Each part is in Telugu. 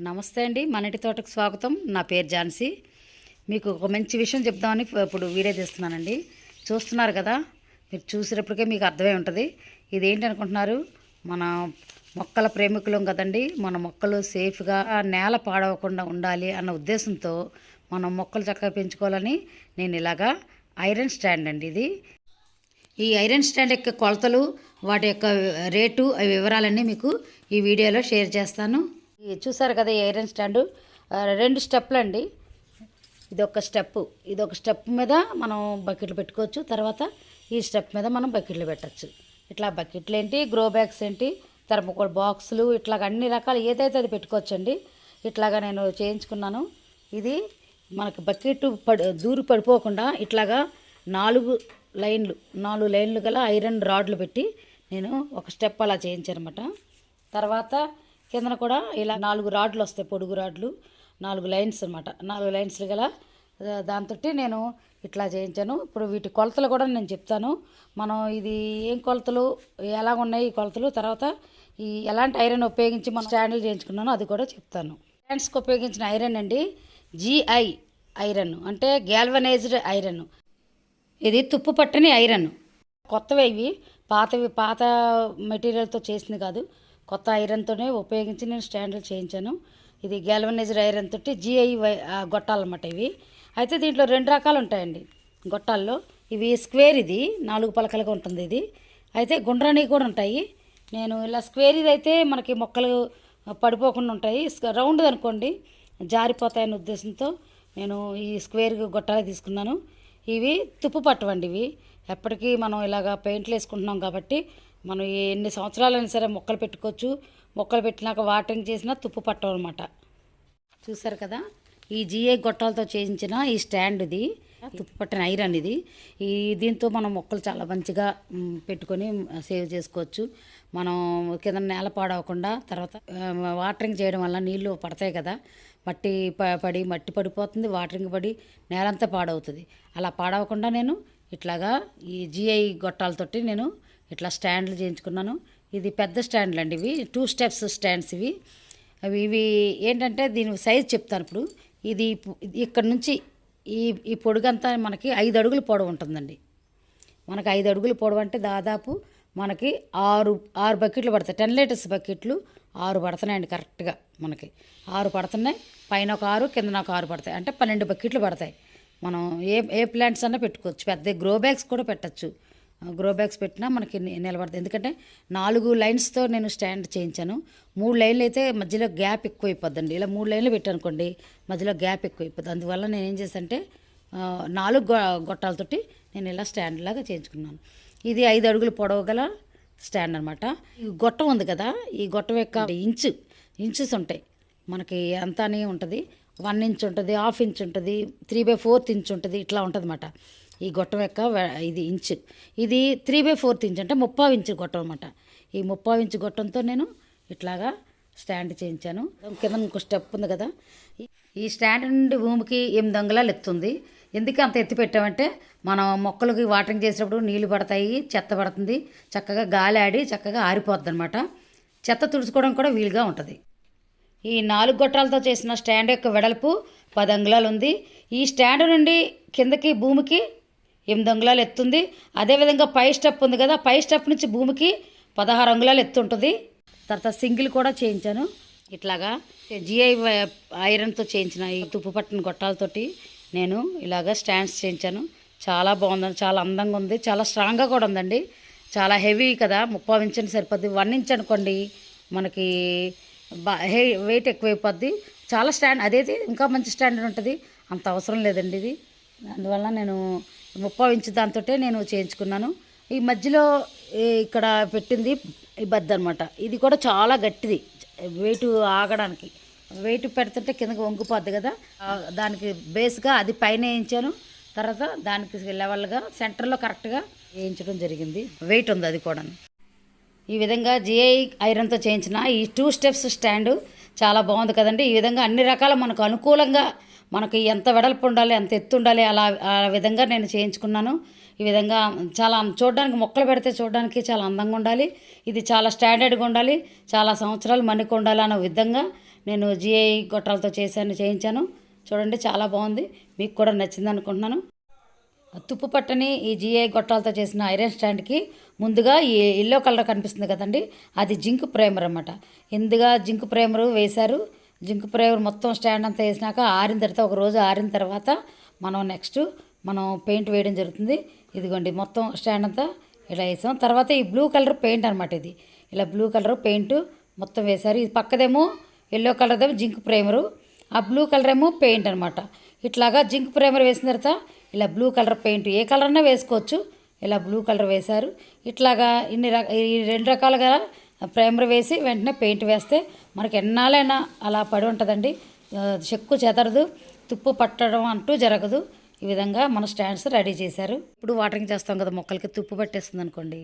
నమస్తే అండి మనటి తోటకు స్వాగతం. నా పేరు ఝాన్సీ. మీకు ఒక మంచి విషయం చెప్దామని ఇప్పుడు వీడియో తీస్తున్నానండి. చూస్తున్నారు కదా మీరు చూసినప్పటికే మీకు అర్థమై ఉంటుంది. ఇది ఏంటి అనుకుంటున్నారు? మన మొక్కల ప్రేమికులం కదండి మన మొక్కలు సేఫ్గా నేల పాడవకుండా ఉండాలి అన్న ఉద్దేశంతో మనం మొక్కలు చక్కగా పెంచుకోవాలని నేను ఇలాగా ఐరన్ స్టాండ్ అండి ఇది. ఈ ఐరన్ స్టాండ్ యొక్క కొలతలు వాటి యొక్క రేటు అవి వివరాలన్నీ మీకు ఈ వీడియోలో షేర్ చేస్తాను. చూసారు కదా ఐరన్ స్టాండు. రెండు స్టెప్లు అండి. ఇది ఒక స్టెప్. ఇది ఒక స్టెప్ మీద మనం బకెట్లు పెట్టుకోవచ్చు. తర్వాత ఈ స్టెప్ మీద మనం బకెట్లు పెట్టచ్చు. ఇట్లా బకెట్లు ఏంటి గ్రో బ్యాగ్స్ ఏంటి థర్మకోల్ బాక్సులు ఇట్లాగ అన్ని రకాలు ఏదైతే అది పెట్టుకోవచ్చండి. ఇట్లాగా నేను చేయించుకున్నాను. ఇది మనకు బకెట్ పడి దూరు పడిపోకుండా ఇట్లాగా నాలుగు లైన్లు నాలుగు లైన్లు గల ఐరన్ రాడ్లు పెట్టి నేను ఒక స్టెప్ అలా చేయించానమాట తర్వాత కిందన కూడా ఇలా నాలుగు రాడ్లు వస్తాయి పొడుగు రాడ్లు. నాలుగు లైన్స్ అనమాట నాలుగు లైన్స్లు గల దాంతో నేను ఇట్లా చేయించాను. ఇప్పుడు వీటి కొలతలు కూడా నేను చెప్తాను. మనం ఇది ఏం కొలతలు ఎలా ఉన్నాయి ఈ కొలతలు తర్వాత ఈ ఎలాంటి ఐరన్ ఉపయోగించి మనం స్టాండ్లు చేయించుకున్నానో అది కూడా చెప్తాను. స్టాండ్స్కి ఉపయోగించిన ఐరన్ అండి జిఐ ఐరన్ అంటే గ్యాల్వనైజ్డ్ ఐరన్. ఇది తుప్పు పట్టని ఐరన్. కొత్తవి ఇవి పాతవి పాత మెటీరియల్తో చేసింది కాదు. కొత్త ఐరన్తోనే ఉపయోగించి నేను స్టాండ్లు చేయించాను. ఇది గ్యాల్వనైజర్ ఐరన్ తోటి జిఐ గొట్టాలన్నమాట ఇవి. అయితే దీంట్లో రెండు రకాలు ఉంటాయండి గొట్టాల్లో. ఇవి స్క్వేర్ ఇది నాలుగు పలకలుగా ఉంటుంది ఇది. అయితే గుండ్రాని కూడా ఉంటాయి. నేను ఇలా స్క్వేర్ ఇది అయితే మనకి మొక్కలు పడిపోకుండా ఉంటాయి. రౌండ్ అనుకోండి జారిపోతాయనే ఉద్దేశంతో నేను ఈ స్క్వేర్ గొట్టాలే తీసుకున్నాను. ఇవి తుప్పు పట్టవండి ఇవి. ఎప్పటికీ మనం ఇలాగ పెయింట్లు వేసుకుంటున్నాం కాబట్టి మనం ఎన్ని సంవత్సరాలైనా సరే మొక్కలు పెట్టుకోవచ్చు. మొక్కలు పెట్టినాక వాటరింగ్ చేసినా తుప్పు పట్టం అనమాట చూసారు కదా? ఈ జిఐ గొట్టాలతో చేయించిన ఈ స్టాండ్ ఇది. తుప్పు పట్టిన ఐరన్ ఇది. ఈ దీంతో మనం మొక్కలు చాలా మంచిగా పెట్టుకొని సేవ్ చేసుకోవచ్చు. మనం కింద నేల పాడవకుండా తర్వాత వాటరింగ్ చేయడం వల్ల నీళ్ళు పడతాయి కదా? మట్టి ప- పడి మట్టి పడిపోతుంది వాటరింగ్ పడి నేలంతా పాడవుతుంది. అలా పాడవకుండా నేను ఇట్లాగా ఈ జిఐ గొట్టాలతోటి నేను ఇట్లా స్టాండ్లు చేయించుకున్నాను. ఇది పెద్ద స్టాండ్లు అండి ఇవి. టూ స్టెప్స్ స్టాండ్స్ ఇవి. అవి ఇవి ఏంటంటే దీని సైజ్ చెప్తాను ఇప్పుడు. ఇది ఇక్కడ నుంచి ఈ ఈ పొడుగంతా మనకి ఐదు అడుగులు పొడవు ఉంటుందండి. మనకి ఐదు అడుగులు పొడవు అంటే దాదాపు మనకి ఆరు ఆరు బకెట్లు పడతాయి. టెన్ లీటర్స్ బకెట్లు ఆరు పడుతున్నాయండి కరెక్ట్గా మనకి. ఆరు పడుతున్నాయి. పైన ఒక ఆరు కింద ఒక ఆరు పడతాయి. అంటే పన్నెండు బకెట్లు పడతాయి. మనం ఏ ఏ ప్లాంట్స్ అన్నా పెట్టుకోవచ్చు. పెద్ద గ్రో బ్యాగ్స్ కూడా పెట్టచ్చు. గ్రో బ్యాగ్స్ పెట్టినా మనకి ని- నిలబడుతుంది ఎందుకంటే నాలుగు లైన్స్తో నేను స్టాండ్ చేయించాను. మూడు లైన్లు అయితే మధ్యలో గ్యాప్ ఎక్కువైపోద్దండి. ఇలా మూడు లైన్లు పెట్టానుకోండి మధ్యలో గ్యాప్ ఎక్కువైపోద్ది. అందువల్ల నేను ఏం చేశానంటే నాలుగు గొ- గొట్టాలతోటి నేను ఇలా స్టాండ్ లాగా చేయించుకున్నాను. ఇది ఐదు అడుగులు పొడవు గల స్టాండ్ అనమాట ఈ గొట్టం ఉంది కదా ఈ గొట్టం యొక్క ఇంచు ఇంచెస్ ఉంటాయి. మనకి అంతానే ఉంటుంది. వన్ ఇంచ్ ఉంటుంది హాఫ్ ఇంచ్ ఉంటుంది త్రీ బై ఫోర్త్ ఇంచ్ ఉంటుంది ఇట్లా ఉంటుంది అనమాట ఈ గొట్టం యొక్క ఇది ఇంచ్. ఇది త్రీ బై ఫోర్త్ ఇంచ్ అంటే ముప్పావు ఇంచు గొట్టం అనమాట ఈ ముప్పావు ఇంచు గొట్టంతో నేను ఇట్లాగా స్టాండ్ చేయించాను. కింద ఇంకో స్టెప్ ఉంది కదా. ఈ- ఈ స్టాండ్ నుండి భూమికి ఎనిమిది అంగుళాలు ఎత్తుంది. ఎందుకు అంత ఎత్తి పెట్టామంటే మనం మొక్కలకి వాటరింగ్ చేసినప్పుడు నీళ్ళు పడతాయి చెత్త పడుతుంది. చక్కగా గాలి ఆడి చక్కగా ఆరిపోద్ది అనమాట చెత్త తుడుచుకోవడం కూడా వీలుగా ఉంటుంది. ఈ నాలుగు గొట్టాలతో చేసిన స్టాండ్ యొక్క వెడల్పు పది అంగుళాలు ఉంది. ఈ స్టాండ్ నుండి కిందకి భూమికి ఎనిమిది అంగుళాలు ఎత్తుంది? అదేవిధంగా పై స్టెప్ ఉంది కదా పై స్టెప్ నుంచి భూమికి పదహారు అంగుళాలు ఎత్తు ఉంటుంది. తర్వాత సింగిల్ కూడా చేయించాను. ఇట్లాగా జిఐ ఐరన్తో చేయించిన ఈ తుప్పు పట్టిన గొట్టాలతోటి నేను ఇలాగ స్టాండ్స్ చేయించాను. చాలా బాగుందండి చాలా అందంగా ఉంది చాలా స్ట్రాంగ్గా కూడా ఉందండి. చాలా హెవీ కదా ముప్పై ఇంచ్ అని సరిపోద్ది. వన్ ఇంచ్ అనుకోండి మనకి బా హే వెయిట్ ఎక్కువైపోద్ది. చాలా స్టాండ్ అదేది ఇంకా మంచి స్టాండర్డ్ ఉంటుంది. అంత అవసరం లేదండి ఇది. అందువల్ల నేను ముప్పై ఇంచు దాంతో నేను చేయించుకున్నాను. ఈ మధ్యలో ఇక్కడ పెట్టింది ఈ బద్ద అనమాట ఇది కూడా చాలా గట్టిది వెయిట్ ఆగడానికి. వెయిట్ పెడుతుంటే కిందకి వంగిపోద్ది కదా. దానికి బేస్గా అది పైన వేయించాను. తర్వాత దానికి లెవెల్గా సెంటర్లో కరెక్ట్గా వేయించడం జరిగింది. వెయిట్ ఉంది అది కూడా ఈ విధంగా జిఐ ఐరన్తో చేయించిన ఈ టూ స్టెప్స్ స్టాండు చాలా బాగుంది కదండి. ఈ విధంగా అన్ని రకాల మనకు అనుకూలంగా మనకి ఎంత వెడల్పు ఉండాలి ఎంత ఎత్తు ఉండాలి అలా ఆ విధంగా నేను చేయించుకున్నాను. ఈ విధంగా చాలా చూడడానికి మొక్కలు పెడితే చూడడానికి చాలా అందంగా ఉండాలి. ఇది చాలా స్టాండర్డ్గా ఉండాలి. చాలా సంవత్సరాలు మన్నిక ఉండాలి అనే విధంగా నేను జిఐ గొట్టాలతో చేశాను చేయించాను. చూడండి చాలా బాగుంది. మీకు కూడా నచ్చింది అనుకుంటున్నాను. తుప్పు పట్టని ఈ జిఐ గొట్టాలతో చేసిన ఐరన్ స్టాండ్కి ముందుగా ఈ ఎల్లో కలర్ కనిపిస్తుంది కదండి. అది జింక్ ప్రైమర్ అన్నమాట. ఇందుగా జింక్ ప్రైమర్ వేశారు. జింక్ ప్రైమర్ మొత్తం స్టాండ్ అంతా వేసినాక ఆరిన తర్వాత ఒక రోజు ఆరిన తర్వాత మనం నెక్స్ట్ మనం పెయింట్ వేయడం జరుగుతుంది. ఇదిగోండి మొత్తం స్టాండ్ అంతా ఇలా వేసాం. తర్వాత ఈ బ్లూ కలర్ పెయింట్ అనమాట ఇది. ఇలా బ్లూ కలర్ పెయింట్ మొత్తం వేశారు. ఇది పక్కదేమో ఎల్లో కలర్దేమో జింక్ ప్రైమరు ఆ బ్లూ కలర్ ఏమో పెయింట్ అనమాట ఇట్లాగా జింక్ ప్రైమర్ వేసిన తర్వాత ఇలా బ్లూ కలర్ పెయింట్ ఏ కలర్ అయినా వేసుకోవచ్చు. ఇలా బ్లూ కలర్ వేశారు. ఇట్లాగా ఇన్ని రక ఈ రెండు రకాలుగా ప్రైమర్ వేసి వెంటనే పెయింట్ వేస్తే మనకి ఎన్నాళ్ళైనా అలా పడి ఉంటుందండి. చెక్కు చెదరదు తుప్పు పట్టడం అంటూ జరగదు. ఈ విధంగా మన స్టాండ్స్ రెడీ చేశారు. ఇప్పుడు వాటరింగ్ చేస్తాం కదా మొక్కలకి తుప్పు పట్టేస్తుంది అనుకోండి.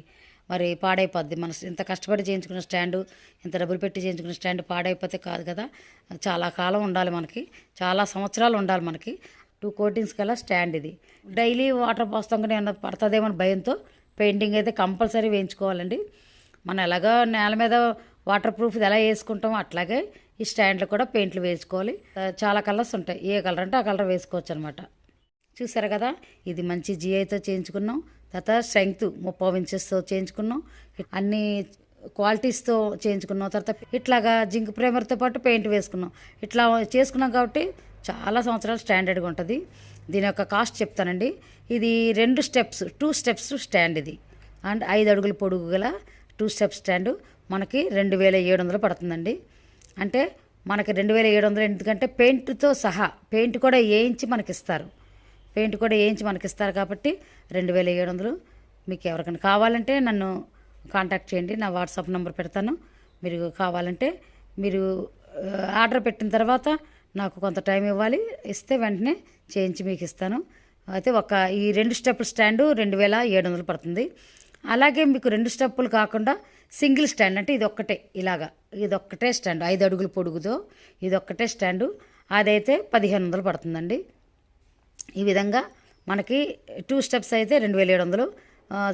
మరి పాడైపోద్ది. మన ఇంత కష్టపడి చేయించుకున్న స్టాండు ఇంత డబ్బులు పెట్టి చేయించుకున్న స్టాండ్ పాడైపోతే కాదు కదా. చాలా కాలం ఉండాలి మనకి. చాలా సంవత్సరాలు ఉండాలి మనకి. టూ కోటింగ్స్ కల్లా స్టాండ్ ఇది. డైలీ వాటర్ పోస్తాం కానీ ఏమన్నా పడుతుందేమో అని భయంతో పెయింటింగ్ అయితే కంపల్సరీ వేయించుకోవాలండి. మనం ఎలాగో నేల మీద వాటర్ ప్రూఫ్ ఎలా వేసుకుంటామో అట్లాగే ఈ స్టాండ్లు కూడా పెయింట్లు వేసుకోవాలి. చాలా కలర్స్ ఉంటాయి. ఏ కలర్ అంటే ఆ కలర్ వేసుకోవచ్చు అనమాట చూసారు కదా? ఇది మంచి జిఐతో చేయించుకున్నాం. తర్వాత స్ట్రెంగ్త్ ముప్పై ఇంచెస్తో చేయించుకున్నాం. అన్ని క్వాలిటీస్తో చేయించుకున్నాం. తర్వాత ఇట్లాగా జింక్ ప్రేమర్తో పాటు పెయింట్ వేసుకున్నాం. ఇట్లా చేసుకున్నాం కాబట్టి చాలా సంవత్సరాలు స్టాండర్డ్గా ఉంటుంది. దీని యొక్క కాస్ట్ చెప్తానండి. ఇది రెండు స్టెప్స్ టూ స్టెప్స్ స్టాండ్ ఇది. అండ్ ఐదు అడుగుల పొడుగు గల టూ స్టెప్ స్టాండ్ మనకి రెండు వేల ఏడు వందలు పడుతుందండి. అంటే మనకి రెండు వేల ఏడు వందలు ఎందుకంటే పెయింట్తో సహా పెయింట్ కూడా వేయించి మనకి ఇస్తారు పెయింట్ కూడా వేయించి మనకి ఇస్తారు కాబట్టి రెండు వేల ఏడు వందలు మీకు ఎవరికైనా కావాలంటే నన్ను కాంటాక్ట్ చేయండి. నా వాట్సాప్ నెంబర్ పెడతాను. మీరు కావాలంటే మీరు ఆర్డర్ పెట్టిన తర్వాత నాకు కొంత టైం ఇవ్వాలి. ఇస్తే వెంటనే చేయించి మీకు ఇస్తాను. అయితే ఒక ఈ రెండు స్టెప్ స్టాండు రెండు వేల ఏడు వందలు పడుతుంది. అలాగే మీకు రెండు స్టెప్పులు కాకుండా సింగిల్ స్టాండ్ అంటే ఇది ఒక్కటే ఇలాగా. ఇది ఒక్కటే స్టాండ్. ఐదు అడుగులు పొడుగుతో ఇది ఒక్కటే స్టాండు. అదైతే పదిహేను వందలు పడుతుందండి. ఈ విధంగా మనకి టూ స్టెప్స్ అయితే రెండు వేల ఏడు వందలు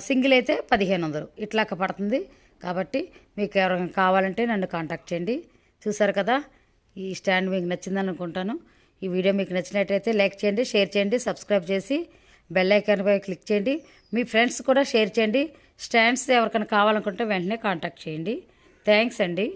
సింగిల్ అయితే పదిహేను వందలు. ఇట్లాక పడుతుంది. కాబట్టి మీకు ఎవరైనా కావాలంటే నన్ను కాంటాక్ట్ చేయండి. చూసారు కదా ఈ స్టాండ్ మీకు నచ్చిందని అనుకుంటాను ఈ వీడియో మీకు నచ్చినట్టయితే లైక్ చేయండి షేర్ చేయండి సబ్స్క్రైబ్ చేసి బెల్ ఐకాన్ క్లిక్ చేయండి. మీ ఫ్రెండ్స్ కూడా షేర్ చేయండి. స్టాండ్స్ ఎవరికైనా కావాలనుకుంటే వెంటనే కాంటాక్ట్ చేయండి. థ్యాంక్స్ అండి.